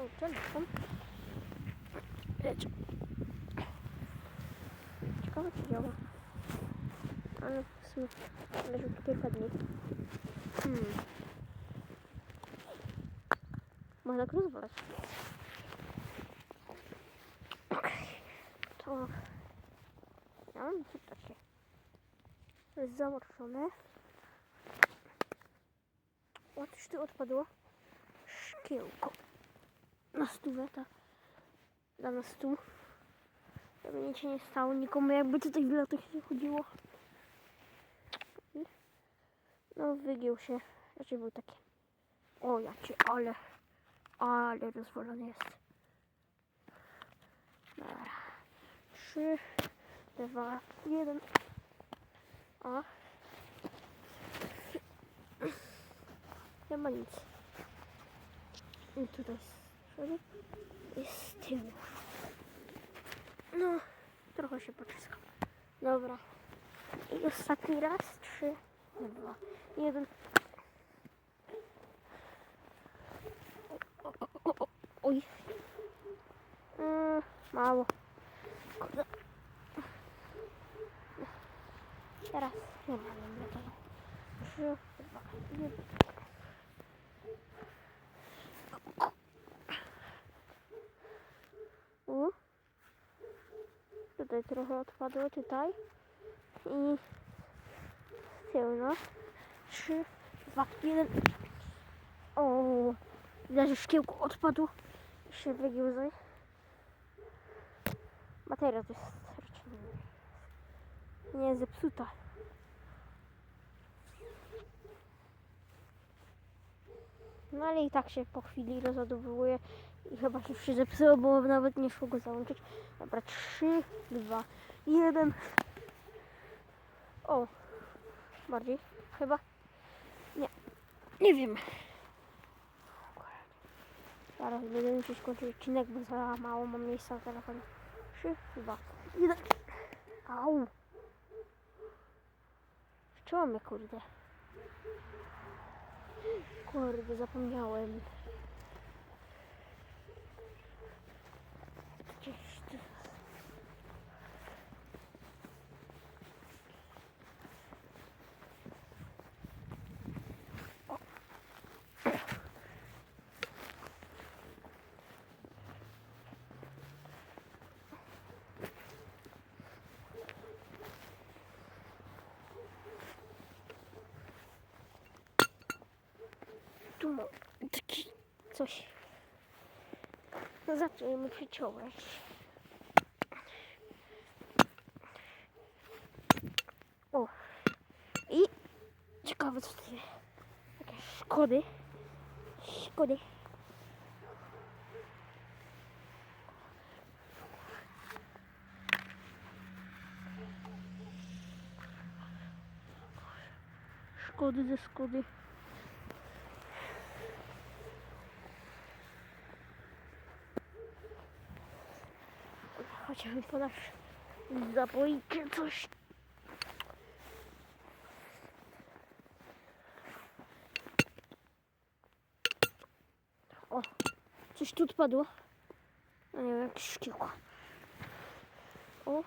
O, telefon. Leć. Ciekawe czy działa. Ale w sumie leży kilka dni. Hmm. Można go rozwalać. To... Ja mam takie. Zamoczone. O, coś tu odpadło. Szkiełko. Na stówę, tak. Da na stół. Żeby nic się nie stało nikomu, jakby tutaj w latach nie chodziło. No, wygiął się. Raczej był taki. O, ja cię, ale, ale rozwalony jest. Dobra. Trzy, dwa, jeden. A. Nie ma nic. I tutaj i z tyłu. No, trochę się poczyskam. Dobra. I ostatni raz. Trzy, dwa, jeden. O, o, o, oj. Mm, mało. Kurde. Teraz nie ma tego. Trzy, dwa, jeden. Tutaj trochę odpadło, tutaj. I tył, no. Trzy, dwa, jeden. O, widać, że szkiełko odpadło. I się wygiął zaj. Materia to jest nie zepsuta. No ale i tak się po chwili rozładowuje i chyba się już zepsuło, bo nawet nie szło go załączyć. Dobra, 3, 2, 1. O, bardziej chyba. Nie, nie wiem. Zaraz będę musieć kończyć odcinek, bo za mało mam miejsca na telefonie. 3, 2, 1. Au. Czemu mnie kurde? Kurde, zapomniałem. Coś. No zaczniemy przeciąłeś. O. I ciekawe co tu jest. Jakieś szkody. Szkody. Szkody ze szkody. Chociażbym podać zapojkę coś. O, coś tu odpadło. No nie wiem, jakieś szkiełko. O,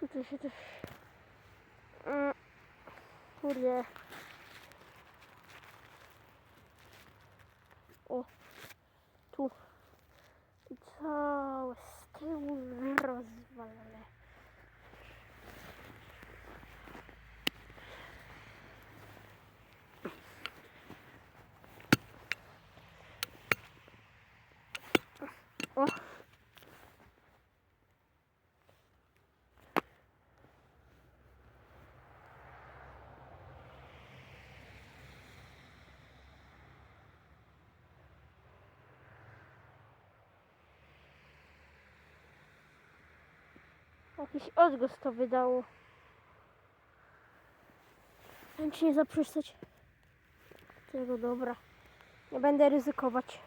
tutaj się też... Mm, Kurde. O, tu. Całe z tyłu rozwalone. O! Jakiś odgłos to wydało. Chęć nie zaprzestać. Tego dobra. Nie będę ryzykować.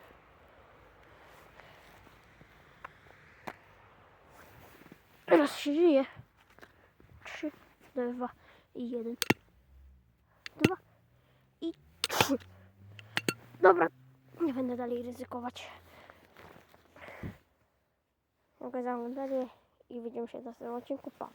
Teraz się żyje. Trzy, dwa i jeden. Dwa i trzy. Dobra, Nie będę dalej ryzykować. Mogę za dalej i widzimy się w następnym odcinku. Pa.